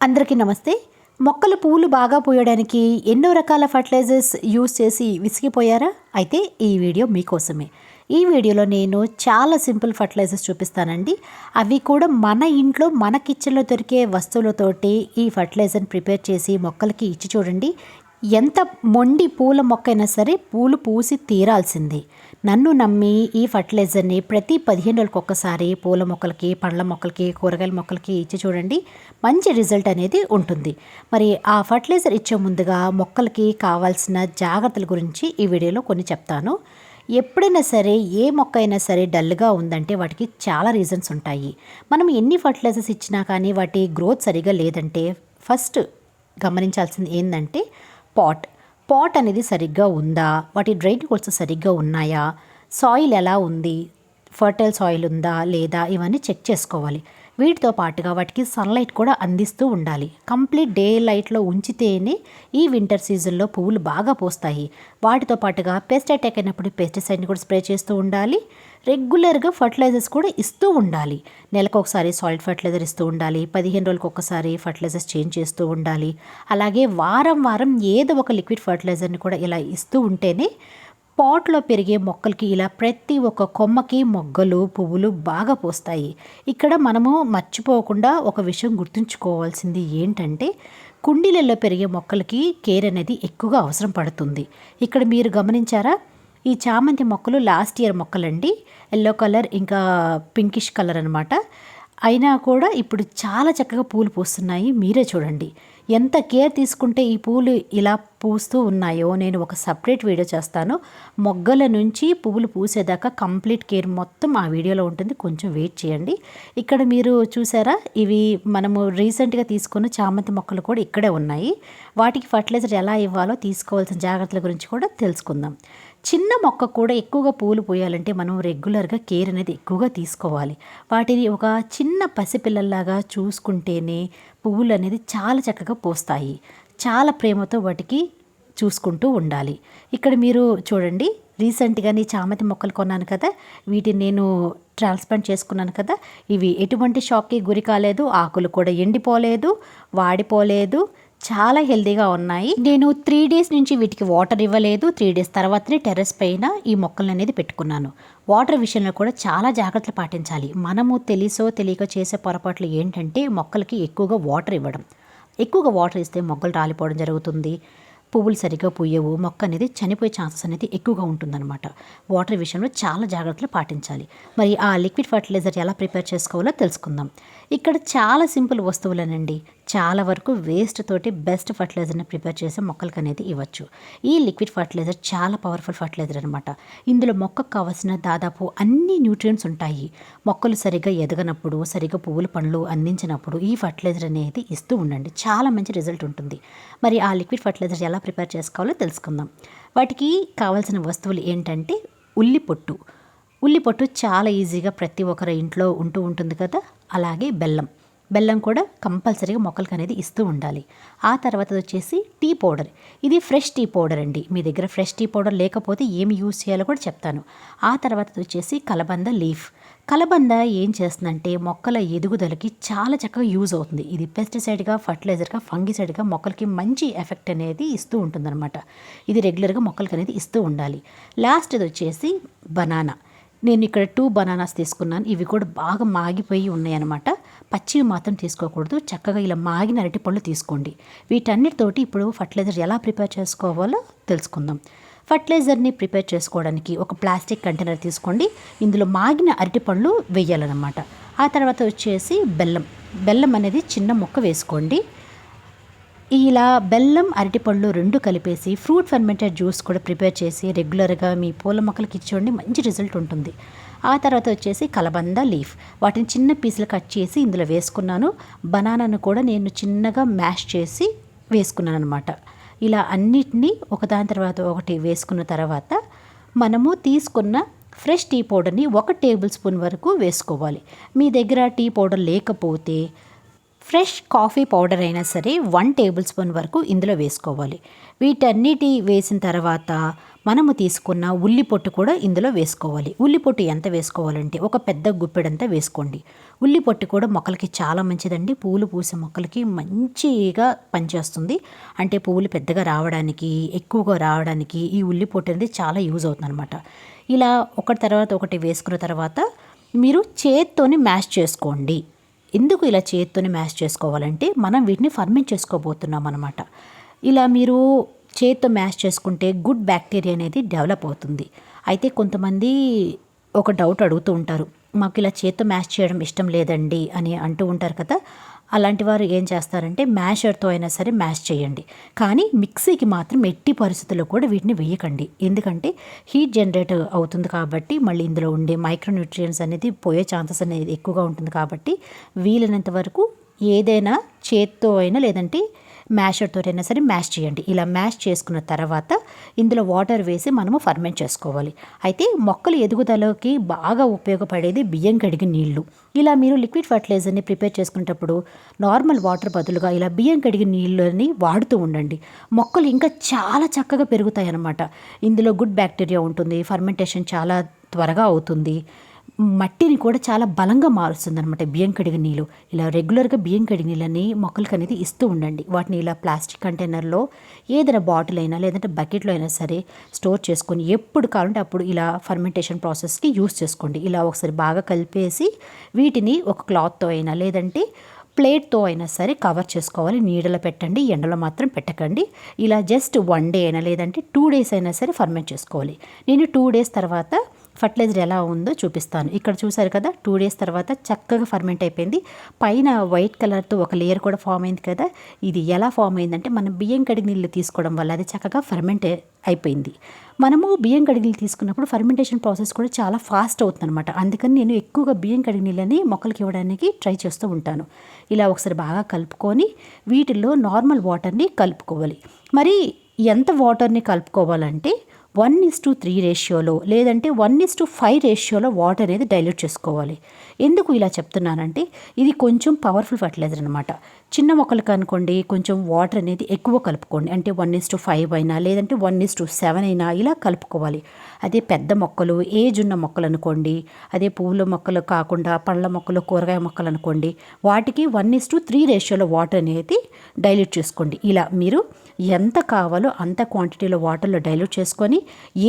అందరికీ నమస్తే. మొక్కలు పువ్వులు బాగా పూయడానికి ఎన్నో రకాల ఫర్టిలైజర్స్ యూస్ చేసి విసిగిపోయారా? అయితే ఈ వీడియో మీకోసమే. ఈ వీడియోలో నేను చాలా సింపుల్ ఫర్టిలైజర్స్ చూపిస్తానండి. అవి కూడా మన ఇంట్లో మన కిచెన్లో దొరికే వస్తువులతోటి ఈ ఫర్టిలైజర్ని ప్రిపేర్ చేసి మొక్కలకి ఇచ్చి చూడండి. ఎంత మొండి పూల మొక్క అయినా సరే పూలు పూసి తీరాల్సిందే. నన్ను నమ్మి ఈ ఫర్టిలైజర్ని ప్రతి పదిహేను రోజులకు ఒక్కసారి పూల మొక్కలకి పండ్ల మొక్కలకి కూరగాయల మొక్కలకి ఇచ్చి చూడండి. మంచి రిజల్ట్ అనేది ఉంటుంది. మరి ఆ ఫర్టిలైజర్ ఇచ్చే ముందుగా మొక్కలకి కావాల్సిన జాగ్రత్తల గురించి ఈ వీడియోలో కొన్ని చెప్తాను. ఎప్పుడైనా సరే ఏ మొక్క అయినా సరే డల్గా ఉందంటే వాటికి చాలా రీజన్స్ ఉంటాయి. మనం ఎన్ని ఫర్టిలైజర్స్ ఇచ్చినా కానీ వాటి గ్రోత్ సరిగా లేదంటే ఫస్ట్ గమనించాల్సింది ఏంటంటే పాట్. పాట్ అనేది సరిగ్గా ఉందా? వాటి డ్రైన్ హోల్స్ సరిగ్గా ఉన్నాయా? సాయిల్ ఎలా ఉంది? ఫర్టైల్ సాయిల్ ఉందా లేదా? ఇవన్నీ చెక్ చేసుకోవాలి. వీటితో పాటుగా వాటికి సన్లైట్ కూడా అందిస్తూ ఉండాలి. కంప్లీట్ డే లైట్లో ఉంచితేనే ఈ వింటర్ సీజన్లో పువ్వులు బాగా పోస్తాయి. వాటితో పాటుగా పెస్ట్ అటాక్ అయినప్పుడు పెస్టిసైడ్ని కూడా స్ప్రే చేస్తూ ఉండాలి. రెగ్యులర్గా ఫర్టిలైజర్స్ కూడా ఇస్తూ ఉండాలి. నెలకు ఒకసారి సాయిల్ ఫర్టిలైజర్ ఇస్తూ ఉండాలి. పదిహేను రోజులకు ఒకసారి ఫర్టిలైజర్స్ చేంజ్ చేస్తూ ఉండాలి. అలాగే వారం వారం ఏదో ఒక లిక్విడ్ ఫర్టిలైజర్ని కూడా ఇలా ఇస్తూ ఉంటేనే పాట్లో పెరిగే మొక్కలకి ఇలా ప్రతి ఒక్క కొమ్మకి మొగ్గలు పువ్వులు బాగా పోస్తాయి. ఇక్కడ మనము మర్చిపోకుండా ఒక విషయం గుర్తుంచుకోవాల్సింది ఏంటంటే కుండీలలో పెరిగే మొక్కలకి కేర్ అనేది ఎక్కువగా అవసరం పడుతుంది. ఇక్కడ మీరు గమనించారా? ఈ చామంతి మొక్కలు లాస్ట్ ఇయర్ మొక్కలండి. ఎల్లో కలర్ ఇంకా పింకిష్ కలర్ అనమాట అయినా కూడా ఇప్పుడు చాలా చక్కగా పూలు పూస్తున్నాయి. మీరే చూడండి. ఎంత కేర్ తీసుకుంటే ఈ పూలు ఇలా పూస్తూ ఉన్నాయో నేను ఒక సపరేట్ వీడియో చేస్తాను. మొగ్గల నుంచి పువ్వులు పూసేదాకా కంప్లీట్ కేర్ మొత్తం ఆ వీడియోలో ఉంటుంది. కొంచెం వెయిట్ చేయండి. ఇక్కడ మీరు చూసారా? ఇవి మనము రీసెంట్గా తీసుకున్న చామంతి మొక్కలు కూడా ఇక్కడే ఉన్నాయి. వాటికి ఫర్టిలైజర్ ఎలా ఇవ్వాలో తీసుకోవాల్సిన జాగ్రత్తల గురించి కూడా తెలుసుకుందాం. చిన్న మొక్క కూడా ఎక్కువగా పూలు పోయాలంటే మనం రెగ్యులర్గా కేర్ అనేది ఎక్కువగా తీసుకోవాలి. వాటిని ఒక చిన్న పసిపిల్లల్లాగా చూసుకుంటేనే పువ్వులు అనేది చాలా చక్కగా పోస్తాయి. చాలా ప్రేమతో వాటికి చూసుకుంటూ ఉండాలి. ఇక్కడ మీరు చూడండి రీసెంట్గా నీ చామతి మొక్కలు కొన్నాను కదా వీటిని నేను ట్రాన్స్ప్లాంట్ చేసుకున్నాను కదా ఇవి ఎటువంటి షాక్కి గురి కాలేదు ఆకులు కూడా ఎండిపోలేదు వాడిపోలేదు చాలా హెల్దీగా ఉన్నాయి. నేను త్రీ డేస్ నుంచి వీటికి వాటర్ ఇవ్వలేదు. త్రీ డేస్ తర్వాతనే టెర్రస్ పైన ఈ మొక్కలను అనేది పెట్టుకున్నాను. వాటర్ విషయంలో కూడా చాలా జాగ్రత్తలు పాటించాలి. మనము తెలిసో తెలియక చేసే పొరపాట్లు ఏంటంటే మొక్కలకి ఎక్కువగా వాటర్ ఇవ్వడం. ఎక్కువగా వాటర్ ఇస్తే మొక్కలు రాలిపోవడం జరుగుతుంది. పువ్వులు సరిగ్గా పూయవు. మొక్క అనేది చనిపోయే ఛాన్సెస్ అనేది ఎక్కువగా ఉంటుందన్నమాట. వాటర్ విషయంలో చాలా జాగ్రత్తలు పాటించాలి. మరి ఆ లిక్విడ్ ఫర్టిలైజర్ ఎలా ప్రిపేర్ చేసుకోవాలో తెలుసుకుందాం. ఇక్కడ చాలా సింపుల్ వస్తువులేనండి. చాలా వరకు వేస్ట్ తోటి బెస్ట్ ఫర్టిలైజర్ని ప్రిపేర్ చేసి మొక్కలకు అనేది ఇవ్వచ్చు. ఈ లిక్విడ్ ఫర్టిలైజర్ చాలా పవర్ఫుల్ ఫర్టిలైజర్ అనమాట ఇందులో మొక్కకు కావాల్సిన దాదాపు అన్ని న్యూట్రియంట్స్ ఉంటాయి. మొక్కలు సరిగ్గా ఎదగనప్పుడు సరిగ్గా పువ్వులు పండ్లు అందించినప్పుడు ఈ ఫర్టిలైజర్ అనేది ఇస్తూ ఉండండి. చాలా మంచి రిజల్ట్ ఉంటుంది. మరి ఆ లిక్విడ్ ఫర్టిలైజర్ ఎలా ప్రిపేర్ చేసుకోవాలో తెలుసుకుందాం. వాటికి కావాల్సిన వస్తువులు ఏంటంటే ఉల్లి పొట్టు ఉల్లి పొట్టు చాలా ఈజీగా ప్రతి ఒక్కరి ఇంట్లో ఉంటూ ఉంటుంది కదా? అలాగే బెల్లం. బెల్లం కూడా కంపల్సరీగా మొక్కలకి అనేది ఇస్తూ ఉండాలి. ఆ తర్వాత వచ్చేసి టీ పౌడర్. ఇది ఫ్రెష్ టీ పౌడర్ అండి. మీ దగ్గర ఫ్రెష్ టీ పౌడర్ లేకపోతే ఏమి యూజ్ చేయాలో కూడా చెప్తాను. ఆ తర్వాత వచ్చేసి కలబంద లీఫ్. కలబంద ఏం చేస్తుందంటే మొక్కల ఎదుగుదలకి చాలా చక్కగా యూజ్ అవుతుంది. ఇది పెస్టిసైడ్గా ఫర్టిలైజర్గా ఫంగిసైడ్గా మొక్కలకి మంచి ఎఫెక్ట్ అనేది ఇస్తూ ఉంటుందన్నమాట. ఇది రెగ్యులర్గా మొక్కలకి అనేది ఇస్తూ ఉండాలి. లాస్ట్ వచ్చేసి బనానా. నేను ఇక్కడ టూ బనానాస్ తీసుకున్నాను. ఇవి కూడా బాగా మాగిపోయి ఉన్నాయన్నమాట. పచ్చివి మాత్రం తీసుకోకూడదు. చక్కగా ఇలా మాగిన అరటి పళ్ళు తీసుకోండి. వీటన్నిటితోటి ఇప్పుడు ఫర్టిలైజర్ ఎలా ప్రిపేర్ చేసుకోవాలో తెలుసుకుందాం. ఫర్టిలైజర్ని ప్రిపేర్ చేసుకోవడానికి ఒక ప్లాస్టిక్ కంటైనర్ తీసుకోండి. ఇందులో మాగిన అరటి పళ్ళు వేయాలన్నమాట. ఆ తర్వాత వచ్చేసి బెల్లం. బెల్లం అనేది చిన్న మొక్క వేసుకోండి. ఇలా బెల్లం అరటిపళ్ళు రెండు కలిపేసి ఫ్రూట్ ఫర్మెంటెడ్ జ్యూస్ కూడా ప్రిపేర్ చేసి రెగ్యులర్గా మీ పూల మొక్కలకి ఇచ్చేయండి. మంచి రిజల్ట్ ఉంటుంది. ఆ తర్వాత వచ్చేసి కలబంద లీఫ్. వాటిని చిన్న పీసులు కట్ చేసి ఇందులో వేసుకున్నాను. బనానాను కూడా నేను చిన్నగా మ్యాష్ చేసి వేసుకున్నాను అనమాట ఇలా అన్నిటినీ ఒకదాని తర్వాత ఒకటి వేసుకున్న తర్వాత మనము తీసుకున్న ఫ్రెష్ టీ పౌడర్ని ఒక టేబుల్ స్పూన్ వరకు వేసుకోవాలి. మీ దగ్గర టీ పౌడర్ లేకపోతే ఫ్రెష్ కాఫీ పౌడర్ అయినా సరే వన్ టేబుల్ స్పూన్ వరకు ఇందులో వేసుకోవాలి. వీటన్నిటి వేసిన తర్వాత మనము తీసుకున్న ఉల్లి పొట్టు కూడా ఇందులో వేసుకోవాలి. ఉల్లి పొట్టు ఎంత వేసుకోవాలంటే ఒక పెద్ద గుప్పెడంతా వేసుకోండి. ఉల్లి పొట్టు కూడా మొక్కలకి చాలా మంచిదండి. పూలు పూసే మొక్కలకి మంచిగా పనిచేస్తుంది. అంటే పువ్వులు పెద్దగా రావడానికి ఎక్కువగా రావడానికి ఈ ఉల్లి పొట్టు అనేది చాలా యూజ్ అవుతుంది అనమాట ఇలా ఒకటి తర్వాత ఒకటి వేసుకున్న తర్వాత మీరు చేత్తోని మ్యాష్ చేసుకోండి. ఎందుకు ఇలా చేత్తోని మ్యాష్ చేసుకోవాలంటే మనం వీటిని ఫర్మెంట్ చేసుకోబోతున్నాం అనమాట ఇలా మీరు చేత్తో మ్యాష్ చేసుకుంటే గుడ్ బ్యాక్టీరియా అనేది డెవలప్ అవుతుంది. అయితే కొంతమంది ఒక డౌట్ అడుగుతూ ఉంటారు. మాకు ఇలా చేత్తో మ్యాష్ చేయడం ఇష్టం లేదండి అని అంటూ ఉంటారు కదా. అలాంటి వారు ఏం చేస్తారంటే మ్యాషర్తో అయినా సరే మ్యాష్ చేయండి. కానీ మిక్సీకి మాత్రం ఎట్టి పరిస్థితుల్లో కూడా వీటిని వేయకండి. ఎందుకంటే హీట్ జనరేట్ అవుతుంది కాబట్టి మళ్ళీ ఇందులో ఉండే మైక్రోన్యూట్రియన్స్ అనేది పోయే ఛాన్సెస్ అనేది ఎక్కువగా ఉంటుంది కాబట్టి వీలైనంత వరకు ఏదైనా చేత్తో అయినా లేదంటే మ్యాషర్తో అయినా సరే మ్యాష్ చేయండి. ఇలా మ్యాష్ చేసుకున్న తర్వాత ఇందులో వాటర్ వేసి మనము ఫర్మెంట్ చేసుకోవాలి. అయితే మొక్కలు ఎదుగుదలకి బాగా ఉపయోగపడేది బియ్యం కడిగి నీళ్ళు. ఇలా మీరు లిక్విడ్ ఫర్టిలైజర్ని ప్రిపేర్ చేసుకునేటప్పుడు నార్మల్ వాటర్ బదులుగా ఇలా బియ్యం కడిగి నీళ్ళని వాడుతూ ఉండండి. మొక్కలు ఇంకా చాలా చక్కగా పెరుగుతాయి అన్నమాట ఇందులో గుడ్ బ్యాక్టీరియా ఉంటుంది ఫర్మెంటేషన్ చాలా త్వరగా అవుతుంది. మట్టిని కూడా చాలా బలంగా మారుస్తుంది అనమాట బియ్యం కడిగి నీళ్ళు. ఇలా రెగ్యులర్గా బియ్యం కడిగి నీళ్ళని మొక్కలకి అనేది ఇస్తూ ఉండండి. వాటిని ఇలా ప్లాస్టిక్ కంటైనర్లో ఏదైనా బాటిల్ అయినా లేదంటే బకెట్లో అయినా సరే స్టోర్ చేసుకొని ఎప్పుడు కావాలంటే అప్పుడు ఇలా ఫర్మెంటేషన్ ప్రాసెస్కి యూస్ చేసుకోండి. ఇలా ఒకసారి బాగా కలిపేసి వీటిని ఒక క్లాత్తో అయినా లేదంటే ప్లేట్తో అయినా సరే కవర్ చేసుకోవాలి. నీడలో పెట్టండి ఎండలో మాత్రం పెట్టకండి. ఇలా జస్ట్ వన్ డే అయినా లేదంటే టూ డేస్ అయినా సరే ఫర్మెంట్ చేసుకోవాలి. నేను టూ డేస్ తర్వాత ఫర్టిలైజర్ ఎలా ఉందో చూపిస్తాను. ఇక్కడ చూసారు కదా టూ డేస్ తర్వాత చక్కగా ఫర్మెంట్ అయిపోయింది. పైన వైట్ కలర్తో ఒక లేయర్ కూడా ఫామ్ అయింది కదా ఇది ఎలా ఫామ్ అయిందంటే మనం బియ్యం కడిగి నీళ్ళు తీసుకోవడం వల్ల అది చక్కగా ఫర్మెంట్ అయిపోయింది. మనము బియ్యం కడిగి నీళ్ళు తీసుకున్నప్పుడు ఫర్మెంటేషన్ ప్రాసెస్ కూడా చాలా ఫాస్ట్ అవుతుంది అనమాట అందుకని నేను ఎక్కువగా బియ్యం కడిగి నీళ్ళని మొక్కలకి ఇవ్వడానికి ట్రై చేస్తూ ఉంటాను. ఇలా ఒకసారి బాగా కలుపుకొని వీటిల్లో నార్మల్ వాటర్ని కలుపుకోవాలి. మరి ఎంత వాటర్ని కలుపుకోవాలంటే వన్ ఇస్ టు త్రీ రేషియోలో లేదంటే వన్ ఇస్ టు ఫైవ్ రేషియోలో వాటర్ అనేది డైల్యూట్ చేసుకోవాలి. ఎందుకు ఇలా చెప్తున్నానంటే ఇది కొంచెం పవర్ఫుల్ ఫర్టిలైజర్ అనమాట చిన్న మొక్కలకు అనుకోండి కొంచెం వాటర్ అనేది ఎక్కువ కలుపుకోండి. అంటే వన్ ఇస్ టు ఫైవ్ అయినా లేదంటే వన్ ఇస్ టు సెవెన్ అయినా ఇలా కలుపుకోవాలి. అదే పెద్ద మొక్కలు ఏజ్ ఉన్న మొక్కలు అనుకోండి అదే పువ్వుల మొక్కలు కాకుండా పళ్ళ మొక్కలు కూరగాయ మొక్కలు అనుకోండి వాటికి వన్ ఇస్ టు త్రీ రేషియోలో వాటర్ అనేది డైల్యూట్ చేసుకోండి. ఇలా మీరు ఎంత కావాలో అంత క్వాంటిటీలో వాటర్లో డైల్యూట్ చేసుకొని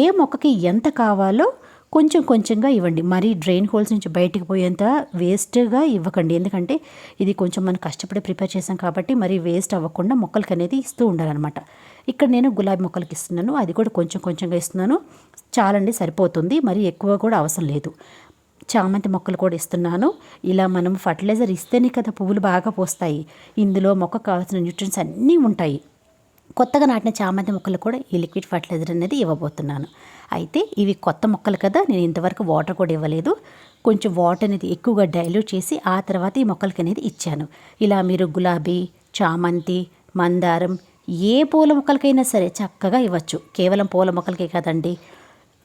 ఏ మొక్కకి ఎంత కావాలో కొంచెం కొంచెంగా ఇవ్వండి. మరీ డ్రైన్ హోల్స్ నుంచి బయటికి పోయేంత వేస్ట్గా ఇవ్వకండి. ఎందుకంటే ఇది కొంచెం మనం కష్టపడి ప్రిపేర్ చేసాం కాబట్టి మరీ వేస్ట్ అవ్వకుండా మొక్కలకి అనేది ఇస్తూ ఉండాలన్నమాట. ఇక్కడ నేను గులాబీ మొక్కలకి ఇస్తున్నాను. అది కూడా కొంచెం కొంచెంగా ఇస్తున్నాను. చాలండి సరిపోతుంది. మరి ఎక్కువ కూడా అవసరం లేదు. చామంతి మొక్కలు కూడా ఇస్తున్నాను. ఇలా మనం ఫర్టిలైజర్ ఇస్తేనే కదా పువ్వులు బాగా పోస్తాయి. ఇందులో మొక్కకు కావాల్సిన న్యూట్రియన్స్ అన్నీ ఉంటాయి. కొత్తగా నాటిన చామంతి మొక్కలు కూడా ఈ లిక్విడ్ ఫర్టిలైజర్ అనేది ఇవ్వబోతున్నాను. అయితే ఇవి కొత్త మొక్కలు కదా నేను ఇంతవరకు వాటర్ కూడా ఇవ్వలేదు. కొంచెం వాటర్ అనేది ఎక్కువగా డైల్యూట్ చేసి ఆ తర్వాత ఈ మొక్కలకి అనేది ఇచ్చాను. ఇలా మీరు గులాబీ చామంతి మందారం ఏ పూల మొక్కలకైనా సరే చక్కగా ఇవ్వచ్చు. కేవలం పూల మొక్కలకే కదండి.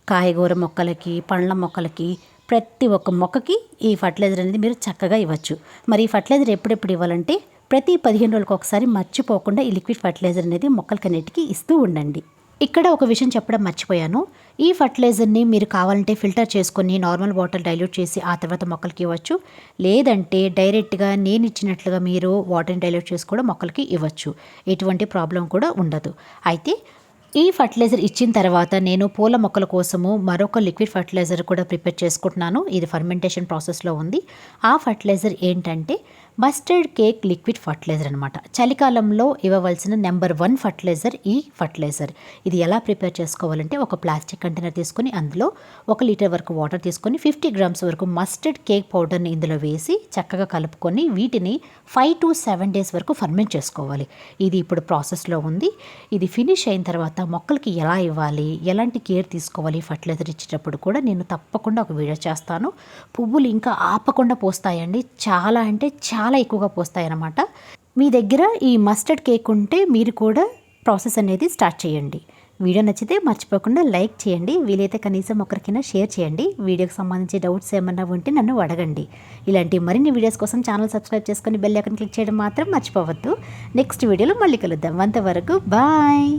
కాయగూర మొక్కలకి పండ్ల మొక్కలకి ప్రతి ఒక్క మొక్కకి ఈ ఫర్టిలైజర్ అనేది మీరు చక్కగా ఇవ్వచ్చు. మరి ఈ ఫర్టిలైజర్ ఎప్పుడెప్పుడు ఇవ్వాలంటే ప్రతి పదిహేను రోజులకు ఒకసారి మర్చిపోకుండా ఈ లిక్విడ్ ఫర్టిలైజర్ అనేది మొక్కలకన్నిటికీ ఇస్తూ ఉండండి. ఇక్కడ ఒక విషయం చెప్పడం మర్చిపోయాను. ఈ ఫర్టిలైజర్ని మీరు కావాలంటే ఫిల్టర్ చేసుకొని నార్మల్ వాటర్ డైల్యూట్ చేసి ఆ తర్వాత మొక్కలకి ఇవ్వచ్చు. లేదంటే డైరెక్ట్గా నేను ఇచ్చినట్లుగా మీరు వాటర్ని డైల్యూట్ చేసి కూడా మొక్కలకి ఇవ్వచ్చు. ఎటువంటి ప్రాబ్లం కూడా ఉండదు. అయితే ఈ ఫర్టిలైజర్ ఇచ్చిన తర్వాత నేను పూల మొక్కల కోసము మరొక లిక్విడ్ ఫర్టిలైజర్ కూడా ప్రిపేర్ చేసుకుంటున్నాను. ఇది ఫర్మెంటేషన్ ప్రాసెస్లో ఉంది. ఆ ఫర్టిలైజర్ ఏంటంటే మస్టర్డ్ కేక్ లిక్విడ్ ఫర్టిలైజర్ అనమాట చలికాలంలో ఇవ్వవలసిన నెంబర్ వన్ ఫర్టిలైజర్ ఈ ఫర్టిలైజర్ ఇది ఎలా ప్రిపేర్ చేసుకోవాలంటే ఒక ప్లాస్టిక్ కంటైనర్ తీసుకొని అందులో ఒక లీటర్ వరకు వాటర్ తీసుకొని ఫిఫ్టీ గ్రామ్స్ వరకు మస్టర్డ్ కేక్ పౌడర్ని ఇందులో వేసి చక్కగా కలుపుకొని వీటిని ఫైవ్ టు సెవెన్ డేస్ వరకు ఫర్మెంట్ చేసుకోవాలి. ఇది ఇప్పుడు ప్రాసెస్లో ఉంది. ఇది ఫినిష్ అయిన తర్వాత మొక్కలకి ఎలా ఇవ్వాలి? ఎలాంటి కేర్ తీసుకోవాలి? ఫర్టిలైజర్ ఇచ్చేటప్పుడు కూడా నేను తప్పకుండా ఒక వీడియో చేస్తాను. పువ్వులు ఇంకా ఆపకుండా పోస్తాయండి. చాలా అంటే చాలా చాలా ఎక్కువగా పోస్తాయి అన్నమాట మీ దగ్గర ఈ మస్టర్డ్ కేక్ ఉంటే మీరు కూడా ప్రాసెస్ అనేది స్టార్ట్ చేయండి. వీడియో నచ్చితే మర్చిపోకుండా లైక్ చేయండి. వీలైతే కనీసం ఒకరికైనా షేర్ చేయండి. వీడియోకి సంబంధించి డౌట్స్ ఏమన్నా ఉంటే నన్ను అడగండి. ఇలాంటి మరిన్ని వీడియోస్ కోసం ఛానల్ సబ్స్క్రైబ్ చేసుకొని బెల్ ఐకన్ క్లిక్ చేయడం మాత్రం మర్చిపోవద్దు. నెక్స్ట్ వీడియోలో మళ్ళీ కలుద్దాం. అంతవరకు బాయ్